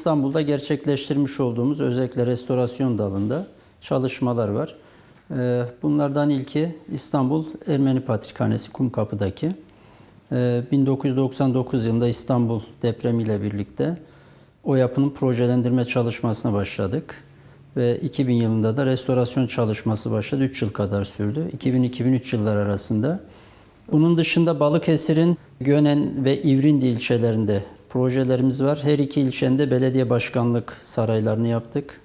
İstanbul'da gerçekleştirmiş olduğumuz özellikle restorasyon dalında çalışmalar var. Ee, Bunlardan ilki İstanbul Ermeni Patrikhanesi Kumkapı'daki. Ee, 1999 yılında İstanbul depremiyle birlikte o yapının projelendirme çalışmasına başladık. Ve 2000 yılında da restorasyon çalışması başladı. 3 yıl kadar sürdü. 2000-2003 yıllar arasında. Bunun dışında Balıkesir'in Gönen ve İvrindi ilçelerinde projelerimiz var. Her iki ilçende belediye başkanlık saraylarını yaptık.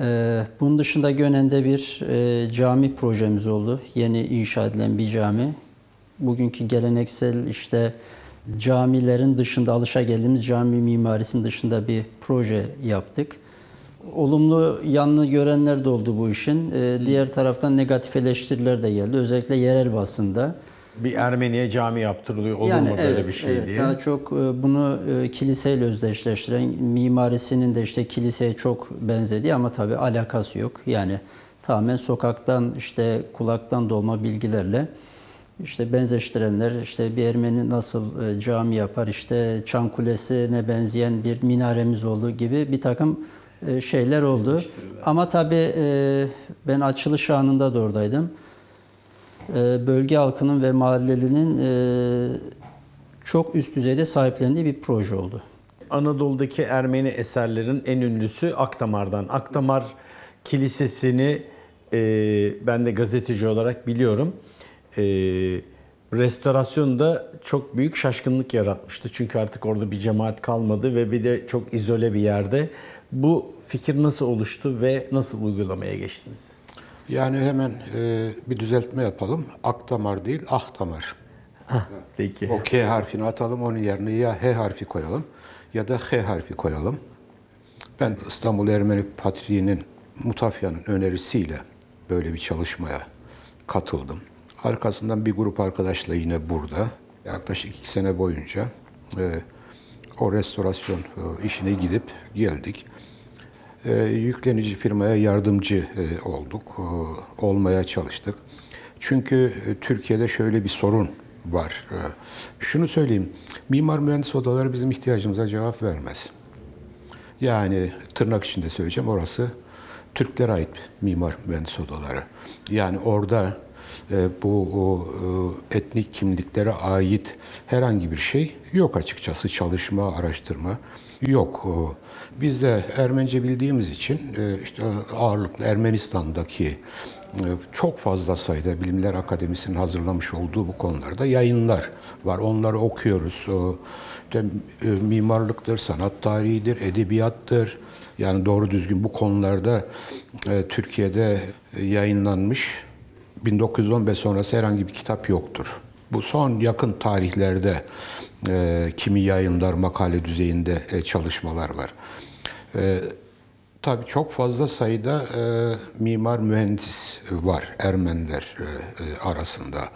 Ee, Bunun dışında Gönen'de bir e, cami projemiz oldu. Yeni inşa edilen bir cami. Bugünkü geleneksel işte camilerin dışında alışageldiğimiz cami mimarisinin dışında bir proje yaptık. Olumlu yanını görenler de oldu bu işin. Ee, Diğer taraftan negatif eleştiriler de geldi. Özellikle yerel basında. Bir Ermeniye cami yaptırılıyor. Olur mu böyle evet, bir şey evet. diye? Daha çok e, bunu e, kiliseyle özdeşleştiren, mimarisinin de işte kiliseye çok benzediği ama tabii alakası yok. Yani tamamen sokaktan işte kulaktan dolma bilgilerle işte benzeştirenler işte bir Ermeni nasıl e, cami yapar işte Çan Kulesi'ne benzeyen bir minaremiz olduğu gibi bir takım şeyler oldu. Ama tabii ben açılış anında da oradaydım. E, Bölge halkının ve mahallelinin e, çok üst düzeyde sahiplendiği bir proje oldu. Anadolu'daki Ermeni eserlerin en ünlüsü Akdamar'dan. Akdamar Kilisesi'ni e, ben de gazeteci olarak biliyorum. E, restorasyonda çok büyük şaşkınlık yaratmıştı. Çünkü artık orada bir cemaat kalmadı ve bir de çok izole bir yerde. Bu fikir nasıl oluştu ve nasıl uygulamaya geçtiniz? Yani hemen e, bir düzeltme yapalım. Akdamar değil, Ahtamar. Peki. O K harfini atalım, onun yerine ya H harfi koyalım ya da H harfi koyalım. Ben İstanbul Ermeni Patriği'nin Mutafya'nın önerisiyle böyle bir çalışmaya katıldım. Arkasından bir grup arkadaşla yine burada yaklaşık iki sene boyunca e, o restorasyon e, işine gidip geldik. E, yüklenici firmaya yardımcı e, olduk, e, olmaya çalıştık. Çünkü e, Türkiye'de şöyle bir sorun var. E, şunu söyleyeyim, mimar mühendis odaları bizim ihtiyacımıza cevap vermez. Yani tırnak içinde söyleyeceğim orası Türklere ait mimar mühendis odaları. Yani orada e, bu o, e, etnik kimliklere ait herhangi bir şey yok açıkçası. Çalışma, araştırma yok. O, Biz de Ermence bildiğimiz için e, işte ağırlıklı Ermenistan'daki e, çok fazla sayıda Bilimler Akademisi'nin hazırlamış olduğu bu konularda yayınlar var. Onları okuyoruz. O, işte, e, mimarlıktır, sanat tarihidir, edebiyattır. Yani doğru düzgün bu konularda Türkiye'de yayınlanmış 1915 sonrası herhangi bir kitap yoktur. Bu son yakın tarihlerde e, kimi yayınlar makale düzeyinde e, çalışmalar var. E, tabii çok fazla sayıda e, mimar mühendis var Ermeniler e, e, arasında.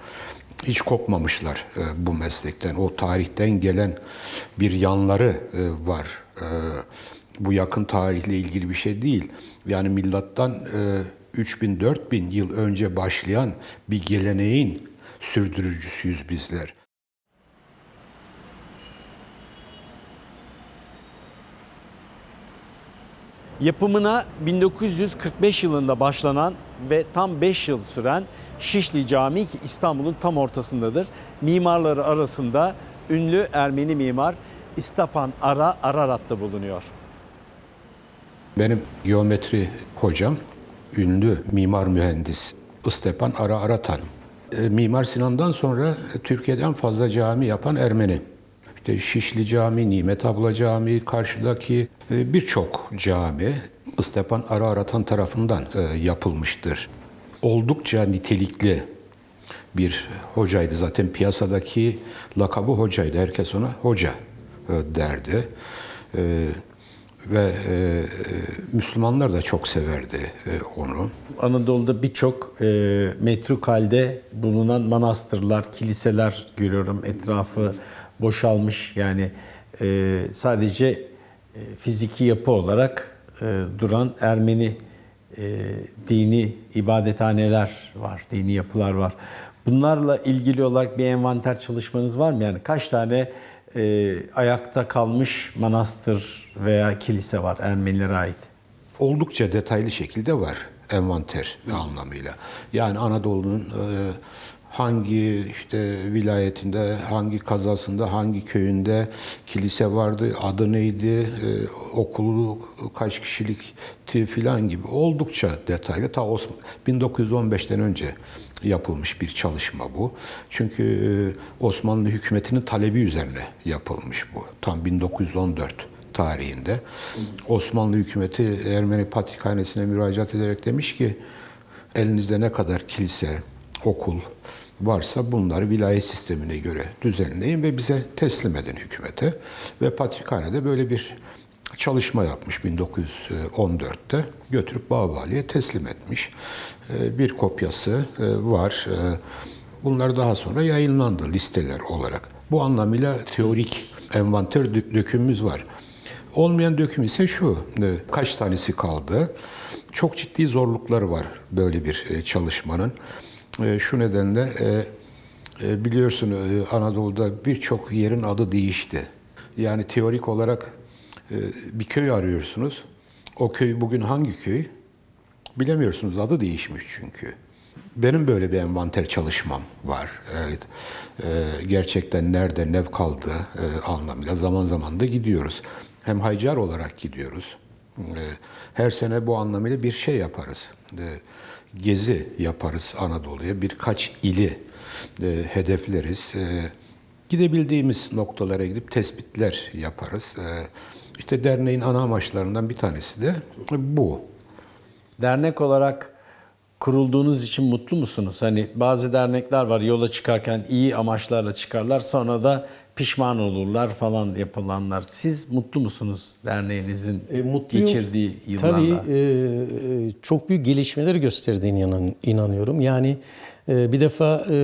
Hiç kopmamışlar e, bu meslekten. O tarihten gelen bir yanları e, var. E, bu yakın tarihle ilgili bir şey değil. Yani milattan e, 3000-4000 yıl önce başlayan bir geleneğin sürdürücüsüyüz bizler. Yapımına 1945 yılında başlanan ve tam 5 yıl süren Şişli Camii İstanbul'un tam ortasındadır. Mimarları arasında ünlü Ermeni mimar İstapan Ara Ararat'ta bulunuyor. Benim geometri hocam ünlü mimar mühendis Stepan Ara Aratan. E, Mimar Sinan'dan sonra e, Türkiye'de en fazla cami yapan Ermeni. İşte Şişli Cami, Nimet Abla Camii, karşıdaki e, birçok cami Stepan Ara Aratan tarafından e, yapılmıştır. Oldukça nitelikli bir hocaydı. Zaten piyasadaki lakabı hocaydı. Herkes ona hoca e, derdi. Ve Müslümanlar da çok severdi onu. Anadolu'da birçok e, metrukalde bulunan manastırlar, kiliseler görüyorum. Etrafı boşalmış. Yani e, sadece e, fiziki yapı olarak e, duran Ermeni e, dini ibadethaneler var, dini yapılar var. Bunlarla ilgili olarak bir envanter çalışmanız var mı? Yani kaç tane e, ayakta kalmış manastır veya kilise var Ermenilere ait? oldukça detaylı şekilde var envanter anlamıyla. Yani Anadolu'nun e, hangi işte vilayetinde, hangi kazasında, hangi köyünde kilise vardı, adı neydi, e, okulu kaç kişilikti filan gibi oldukça detaylı. Ta Osman, 1915'ten önce yapılmış bir çalışma bu. Çünkü e, Osmanlı hükümetinin talebi üzerine yapılmış bu. Tam 1914 tarihinde Osmanlı hükümeti Ermeni Patrikhanesi'ne müracaat ederek demiş ki elinizde ne kadar kilise, okul varsa bunları vilayet sistemine göre düzenleyin ve bize teslim edin hükümete. Ve Patrikhane'de böyle bir çalışma yapmış 1914'te. Götürüp Babali'ye teslim etmiş. Ee, Bir kopyası e, var. Ee, Bunlar daha sonra yayınlandı listeler olarak. Bu anlamıyla teorik envanter dö- dökümümüz var. Olmayan döküm ise şu, e, kaç tanesi kaldı? Çok ciddi zorlukları var böyle bir e, çalışmanın. E, Şu nedenle e, e, biliyorsun Anadolu'da birçok yerin adı değişti. Yani teorik olarak bir köy arıyorsunuz. O köy bugün hangi köy? Bilemiyorsunuz adı değişmiş çünkü. Benim böyle bir envanter çalışmam var. Evet. Gerçekten nerede ne kaldı anlamıyla zaman zaman da gidiyoruz. Hem haycar olarak gidiyoruz. Her sene bu anlamıyla bir şey yaparız. Ee, gezi yaparız Anadolu'ya. Birkaç ili e, hedefleriz. Ee, gidebildiğimiz noktalara gidip tespitler yaparız. Ee, işte derneğin ana amaçlarından bir tanesi de bu. Dernek olarak kurulduğunuz için mutlu musunuz? Hani bazı dernekler var yola çıkarken iyi amaçlarla çıkarlar sonra da pişman olurlar falan yapılanlar. Siz mutlu musunuz derneğinizin E, mutluyum. geçirdiği yıllarda? Tabii e, e, çok büyük gelişmeler gösterdiğine inan, inanıyorum. Yani e, bir defa e,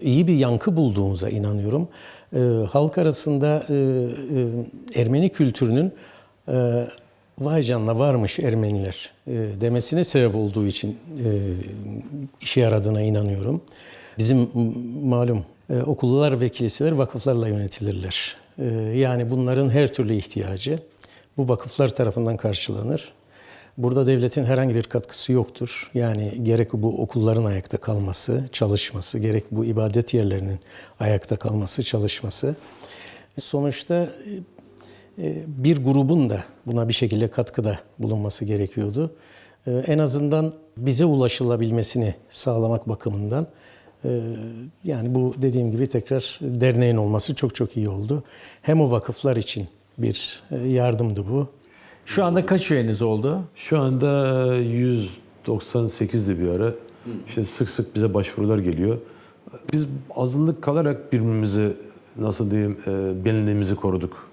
iyi bir yankı bulduğumuza inanıyorum. E, halk arasında e, e, Ermeni kültürünün e, vay canına varmış Ermeniler e, demesine sebep olduğu için e, işe yaradığına inanıyorum. Bizim malum e, okullar ve kiliseler vakıflarla yönetilirler. E, yani bunların her türlü ihtiyacı bu vakıflar tarafından karşılanır. Burada devletin herhangi bir katkısı yoktur. Yani gerek bu okulların ayakta kalması, çalışması, gerek bu ibadet yerlerinin ayakta kalması, çalışması. Sonuçta e, bir grubun da buna bir şekilde katkıda bulunması gerekiyordu. En azından bize ulaşılabilmesini sağlamak bakımından yani bu dediğim gibi tekrar derneğin olması çok çok iyi oldu. Hem o vakıflar için bir e, yardımdı bu. Şu anda kaç üyeniz oldu? Şu anda 198'de bir ara. İşte sık sık bize başvurular geliyor. Biz azınlık kalarak birbirimizi nasıl diyeyim e, benliğimizi koruduk.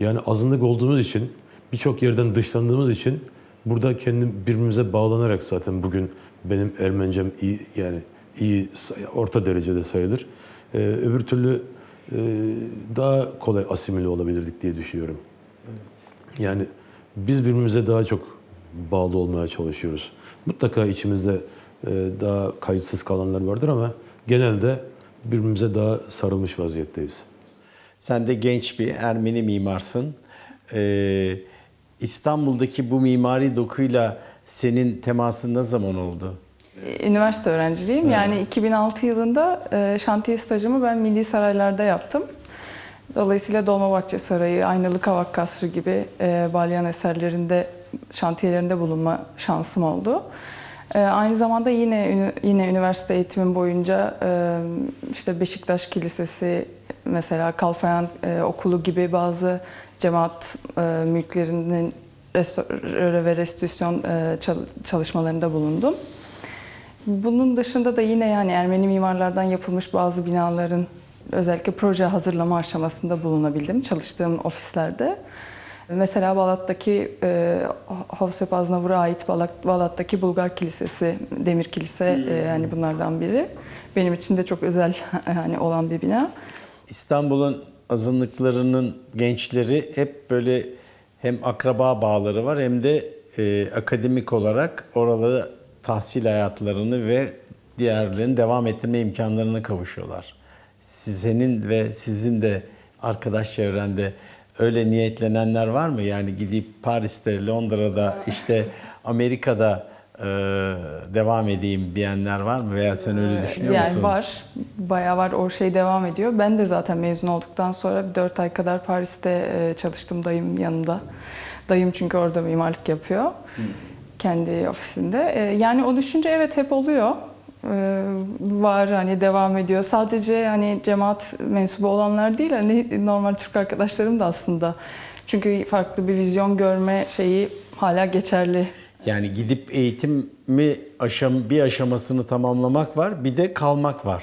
Yani azınlık olduğumuz için birçok yerden dışlandığımız için burada kendim birbirimize bağlanarak zaten bugün benim Ermencem iyi yani iyi orta derecede sayılır. E, öbür türlü e, daha kolay asimile olabilirdik diye düşünüyorum. Yani biz birbirimize daha çok bağlı olmaya çalışıyoruz. Mutlaka içimizde e, daha kayıtsız kalanlar vardır ama genelde birbirimize daha sarılmış vaziyetteyiz. Sen de genç bir Ermeni mimarsın. Ee, İstanbul'daki bu mimari dokuyla senin temasın ne zaman oldu? Üniversite öğrenciliğim. Yani 2006 yılında e, şantiye stajımı ben Milli Saraylar'da yaptım. Dolayısıyla Dolmabahçe Sarayı, Aynalı Kavak Kasrı gibi e, balyan eserlerinde, şantiyelerinde bulunma şansım oldu. E, aynı zamanda yine yine üniversite eğitimim boyunca işte Beşiktaş Kilisesi, mesela Kalfayan Okulu gibi bazı cemaat mülklerinin restore ve restitüsyon çal- çalışmalarında bulundum. Bunun dışında da yine yani Ermeni mimarlardan yapılmış bazı binaların özellikle proje hazırlama aşamasında bulunabildim çalıştığım ofislerde. Mesela Balat'taki e, Hovsep Aznavur'a ait Balat, Balat'taki Bulgar Kilisesi, Demir Kilise e, yani bunlardan biri. Benim için de çok özel yani olan bir bina. İstanbul'un azınlıklarının gençleri hep böyle hem akraba bağları var hem de e, akademik olarak orada tahsil hayatlarını ve diğerlerini devam ettirme imkanlarına kavuşuyorlar. Sizin ve sizin de arkadaş çevrende öyle niyetlenenler var mı? Yani gidip Paris'te, Londra'da, işte Amerika'da e, devam edeyim diyenler var mı? Veya sen öyle düşünüyor yani musun? var. Bayağı var. O şey devam ediyor. Ben de zaten mezun olduktan sonra bir 4 ay kadar Paris'te e, çalıştım dayım yanında. Dayım çünkü orada mimarlık yapıyor. Kendi ofisinde. E, Yani o düşünce evet hep oluyor. E, Var hani devam ediyor. Sadece hani cemaat mensubu olanlar değil hani normal Türk arkadaşlarım da aslında. Çünkü farklı bir vizyon görme şeyi hala geçerli. Yani gidip eğitimi aşam bir aşamasını tamamlamak var, bir de kalmak var.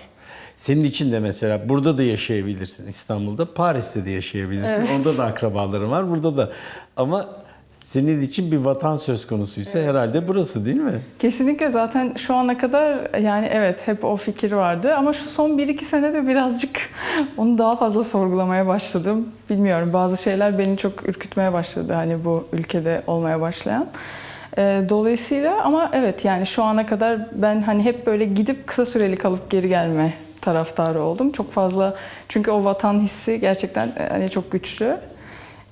Senin için de mesela burada da yaşayabilirsin İstanbul'da, Paris'te de yaşayabilirsin. Onda da akrabaların var, burada da. Ama senin için bir vatan söz konusuysa herhalde burası değil mi? Kesinlikle zaten şu ana kadar yani evet hep o fikir vardı ama şu son 1-2 senede birazcık onu daha fazla sorgulamaya başladım. Bilmiyorum bazı şeyler beni çok ürkütmeye başladı hani bu ülkede olmaya başlayan. Ee, Dolayısıyla ama evet yani şu ana kadar ben hani hep böyle gidip kısa süreli kalıp geri gelme taraftarı oldum. Çok fazla çünkü o vatan hissi gerçekten e, hani çok güçlü.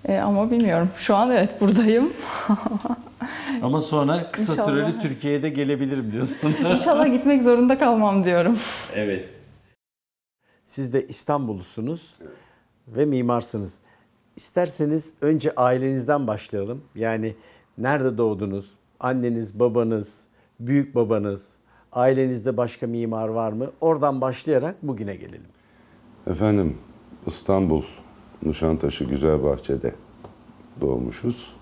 Ee, ama bilmiyorum. Şu an evet buradayım. Ama sonra kısa İnşallah. süreli Türkiye'ye de gelebilirim diyorsun. İnşallah gitmek zorunda kalmam diyorum. evet. Siz de İstanbullusunuz ve mimarsınız. İsterseniz önce ailenizden başlayalım. Yani nerede doğdunuz? Anneniz, babanız, büyük babanız, ailenizde başka mimar var mı? Oradan başlayarak bugüne gelelim. Efendim İstanbul, Nişantaşı Güzelbahçe'de doğmuşuz.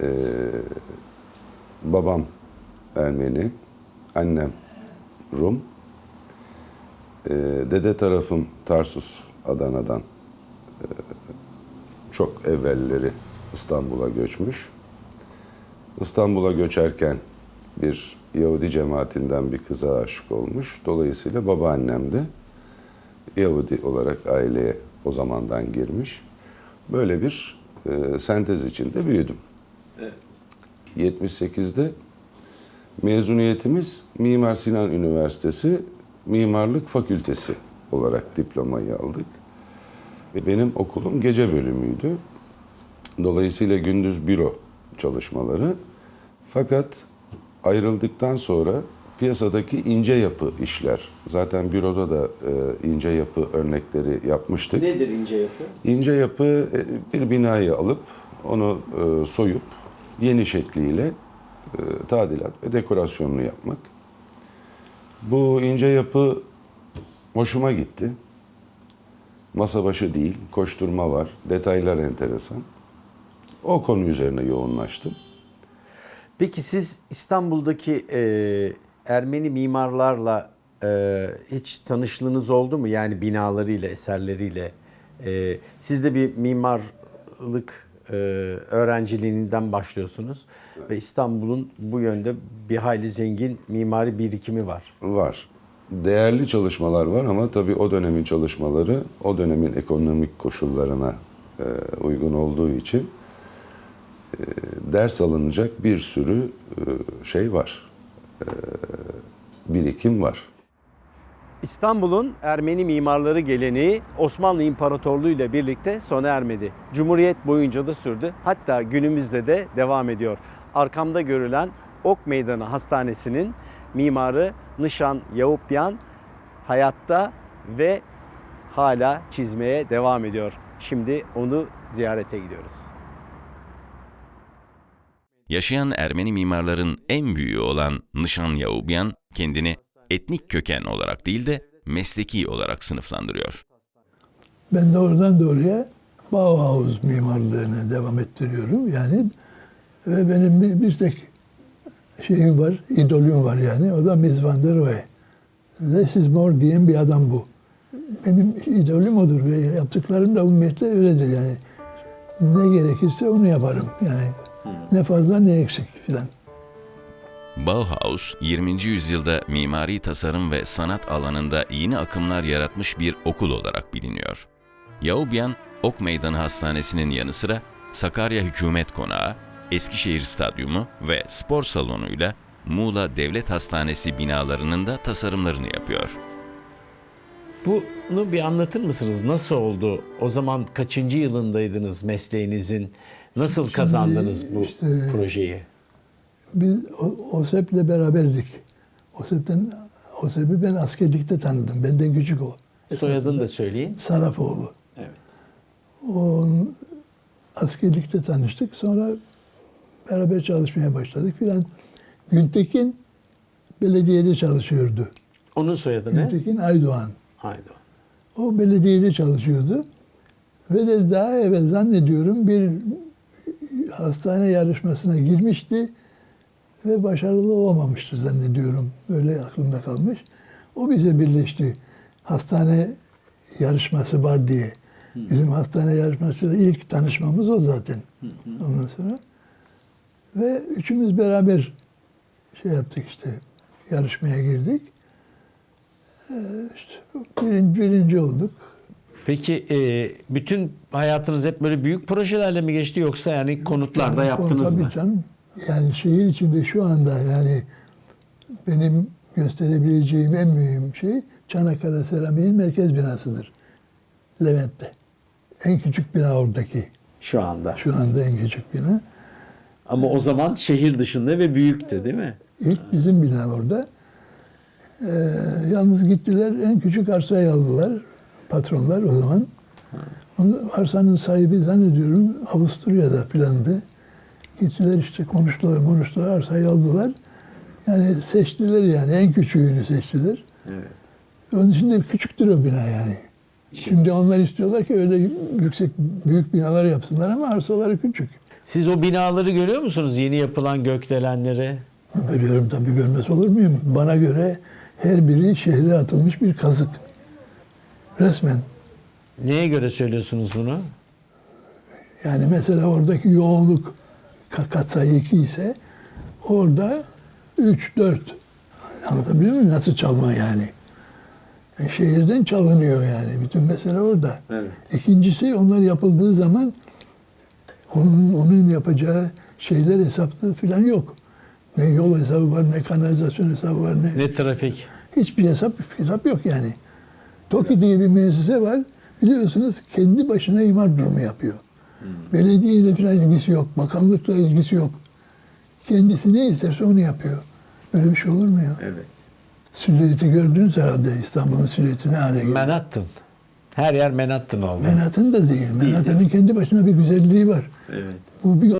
Ee, babam Ermeni, annem Rum. Ee, dede tarafım Tarsus, Adana'dan ee, çok evvelleri İstanbul'a göçmüş. İstanbul'a göçerken bir Yahudi cemaatinden bir kıza aşık olmuş. Dolayısıyla babaannem de Yahudi olarak aileye o zamandan girmiş. Böyle bir e, sentez içinde büyüdüm. 78'de mezuniyetimiz Mimar Sinan Üniversitesi Mimarlık Fakültesi olarak diplomayı aldık. Benim okulum gece bölümüydü. Dolayısıyla gündüz büro çalışmaları. Fakat ayrıldıktan sonra piyasadaki ince yapı işler. Zaten büroda da e, ince yapı örnekleri yapmıştık. Nedir ince yapı? İnce yapı e, bir binayı alıp onu e, soyup yeni şekliyle e, tadilat ve dekorasyonunu yapmak. Bu ince yapı hoşuma gitti. Masa başı değil, koşturma var, detaylar enteresan. O konu üzerine yoğunlaştım. Peki siz İstanbul'daki e, Ermeni mimarlarla e, hiç tanışlığınız oldu mu? Yani binalarıyla, eserleriyle. E, siz de bir mimarlık e, öğrenciliğinden başlıyorsunuz. Ve İstanbul'un bu yönde bir hayli zengin mimari birikimi var. Var. Değerli çalışmalar var ama tabii o dönemin çalışmaları o dönemin ekonomik koşullarına e, uygun olduğu için e, ders alınacak bir sürü e, şey var. Birikim var. İstanbul'un Ermeni mimarları geleneği Osmanlı İmparatorluğu ile birlikte sona ermedi. Cumhuriyet boyunca da sürdü. Hatta günümüzde de devam ediyor. Arkamda görülen Ok Meydanı Hastanesi'nin mimarı Nişan Yahupyan hayatta ve hala çizmeye devam ediyor. Şimdi onu ziyarete gidiyoruz. Yaşayan Ermeni mimarların en büyüğü olan Nişan Yahubyan kendini etnik köken olarak değil de mesleki olarak sınıflandırıyor. Ben de oradan doğruya Bauhaus mimarlığını devam ettiriyorum. Yani ve benim bir, bir tek şeyim var, idolüm var yani. O da Mies van der Rohe. Less is more diyen bir adam bu. Benim idolüm odur ve yaptıklarım da umumiyetle öyledir yani. Ne gerekirse onu yaparım yani. Ne fazla ne eksik filan. Bauhaus, 20. yüzyılda mimari tasarım ve sanat alanında yeni akımlar yaratmış bir okul olarak biliniyor. Yahubyan, Ok Meydanı Hastanesi'nin yanı sıra Sakarya Hükümet Konağı, Eskişehir Stadyumu ve spor salonuyla Muğla Devlet Hastanesi binalarının da tasarımlarını yapıyor. Bunu bir anlatır mısınız? Nasıl oldu? O zaman kaçıncı yılındaydınız mesleğinizin? Nasıl kazandınız bu işte- projeyi? Biz OSEP'le beraberdik. OSEP'ten OSEP'i ben askerlikte tanıdım. Benden küçük o. Soyadını da söyleyin. Sarafoğlu. Evet. O askerlikte tanıştık. Sonra beraber çalışmaya başladık filan. Güntekin belediyede çalışıyordu. Onun soyadı ne? Güntekin Aydoğan. Haydi. O belediyede çalışıyordu. Ve de daha evvel zannediyorum bir hastane yarışmasına girmişti ve başarılı olamamıştı zannediyorum. Böyle aklımda kalmış. O bize birleşti. Hastane yarışması var diye. Bizim hastane yarışmasıyla ilk tanışmamız o zaten. Ondan sonra. Ve üçümüz beraber şey yaptık işte. Yarışmaya girdik. Ee, işte birinci, birinci olduk. Peki e, bütün hayatınız hep böyle büyük projelerle mi geçti yoksa yani konutlarda Yani yaptınız tabii mı? Canım, yani şehir içinde şu anda yani benim gösterebileceğim en mühim şey Çanakkale Seramiğin merkez binasıdır. Levent'te. En küçük bina oradaki. Şu anda. Şu anda en küçük bina. Ama o zaman şehir dışında ve büyüktü değil mi? İlk bizim bina orada. Ee, yalnız gittiler en küçük arsayı aldılar. Patronlar o zaman. Arsanın sahibi zannediyorum Avusturya'da filandı. Gittiler işte konuştular konuştular arsayı aldılar. Yani seçtiler yani en küçüğünü seçtiler. Evet. Onun için de küçüktür o bina yani. Şimdi onlar istiyorlar ki öyle yüksek büyük binalar yapsınlar ama arsaları küçük. Siz o binaları görüyor musunuz? Yeni yapılan gökdelenleri. Görüyorum tabii görmez olur muyum? Bana göre her biri şehre atılmış bir kazık. Resmen. Neye göre söylüyorsunuz bunu? Yani mesela oradaki yoğunluk ka- katsayı 2 ise orada 3, 4. Anlatabiliyor muyum? Nasıl çalma yani? Yani şehirden çalınıyor yani. Bütün mesele orada. Evet. İkincisi onlar yapıldığı zaman onun, onun yapacağı şeyler hesaplı falan yok. Ne yol hesabı var, ne kanalizasyon hesabı var, ne... Ne trafik? Hiçbir hesap hesap yok yani. TOKİ diye bir müessese var. Biliyorsunuz kendi başına imar durumu yapıyor. Belediye ile falan ilgisi yok. Bakanlıkla ilgisi yok. Kendisi ne isterse onu yapıyor. Böyle bir şey olur mu ya? Evet. Silüeti gördünüz herhalde İstanbul'un silüeti ne hale geldi. Manhattan. Her yer Manhattan oldu. Manhattan da değil. Manhattan'ın kendi başına bir güzelliği var. Evet. Bu bir